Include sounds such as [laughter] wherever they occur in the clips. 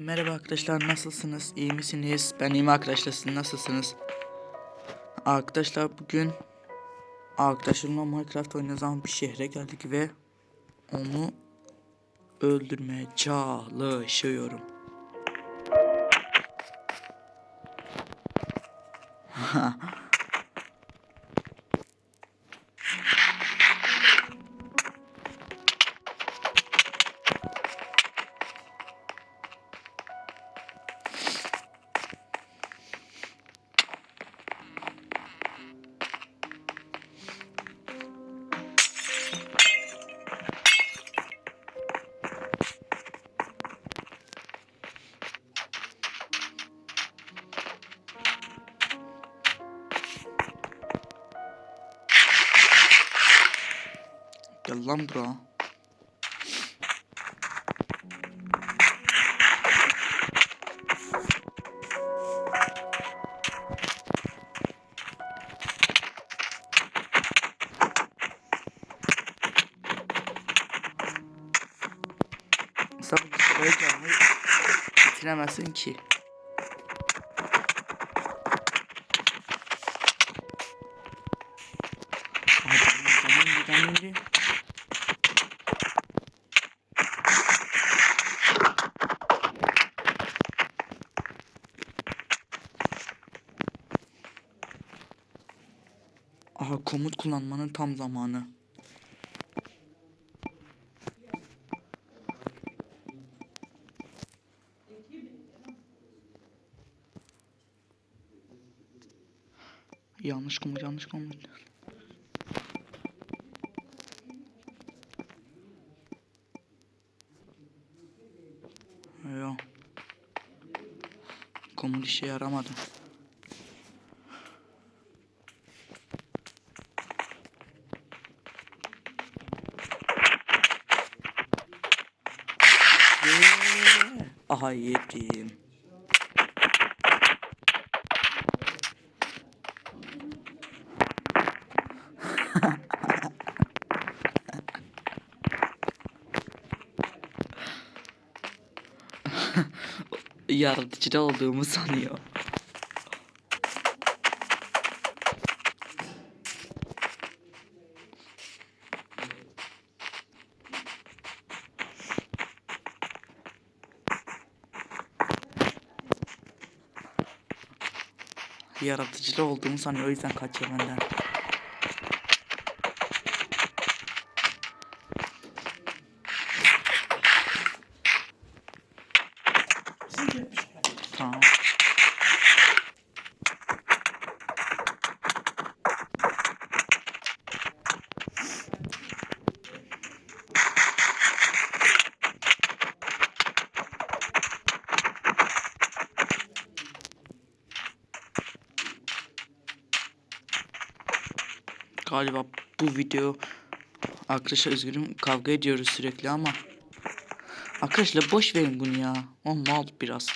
Merhaba arkadaşlar nasılsınız? İyi misiniz? Ben iyiyim arkadaşlar siz nasılsınız? Arkadaşlar bugün arkadaşımla Minecraft ama bir şehre geldik ve onu öldürmeye çalışıyorum. [laughs] Gel lan bro. Sen bu sırayı canlı bitiremezsin ki. Hadi, canım, canım, canım. Aha komut kullanmanın tam zamanı. Yanlış komut yanlış komut. Yok. Komut işe yaramadı. Ve- Aha yedim. [laughs] Yaratıcı olduğumu sanıyor. Yaratıcı olduğumu sanıyor o yüzden kaçıyor benden. Tamam. Galiba bu video arkadaşlar üzgünüm kavga ediyoruz sürekli ama arkadaşlar boş verin bunu ya. O mal biraz.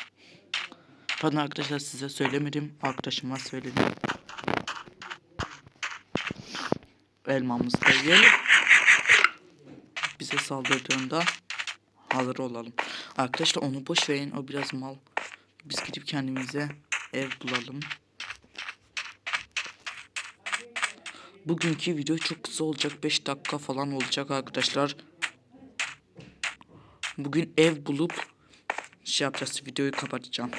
Pardon arkadaşlar size söylemedim. Arkadaşıma söyledim. Elmamızı da yiyelim. Bize saldırdığında hazır olalım. Arkadaşlar onu boş verin. O biraz mal. Biz gidip kendimize ev bulalım. Bugünkü video çok kısa olacak. 5 dakika falan olacak arkadaşlar. Bugün ev bulup şey yapacağız. Videoyu kapatacağım.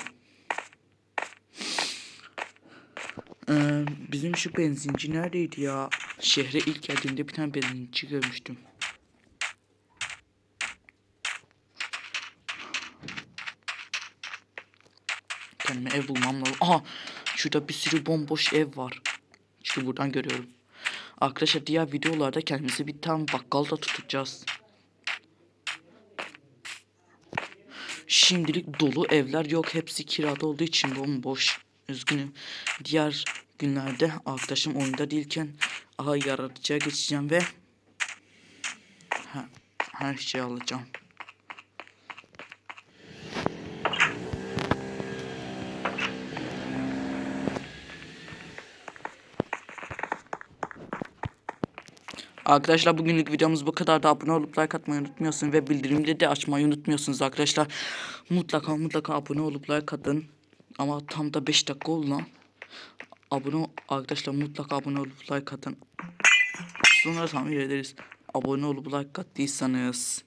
Ee, bizim şu benzinci neredeydi ya? Şehre ilk geldiğimde bir tane benzinci görmüştüm. Kendime ev bulmam lazım. Aha! Şurada bir sürü bomboş ev var. İşte buradan görüyorum. Arkadaşlar diğer videolarda kendimize bir tane bakkal da tutacağız. Şimdilik dolu evler yok. Hepsi kirada olduğu için bomboş. Üzgünüm. Diğer günlerde arkadaşım oyunda değilken aha yaratıcıya geçeceğim ve ha, her şeyi alacağım. Arkadaşlar bugünlük videomuz bu kadar da abone olup like atmayı unutmuyorsunuz ve bildirimleri de açmayı unutmuyorsunuz arkadaşlar. Mutlaka mutlaka abone olup like atın. Ama tam da 5 dakika oldu lan. Abone arkadaşlar mutlaka abone olup like atın. Sonra tamir ederiz. Abone olup like attıysanız.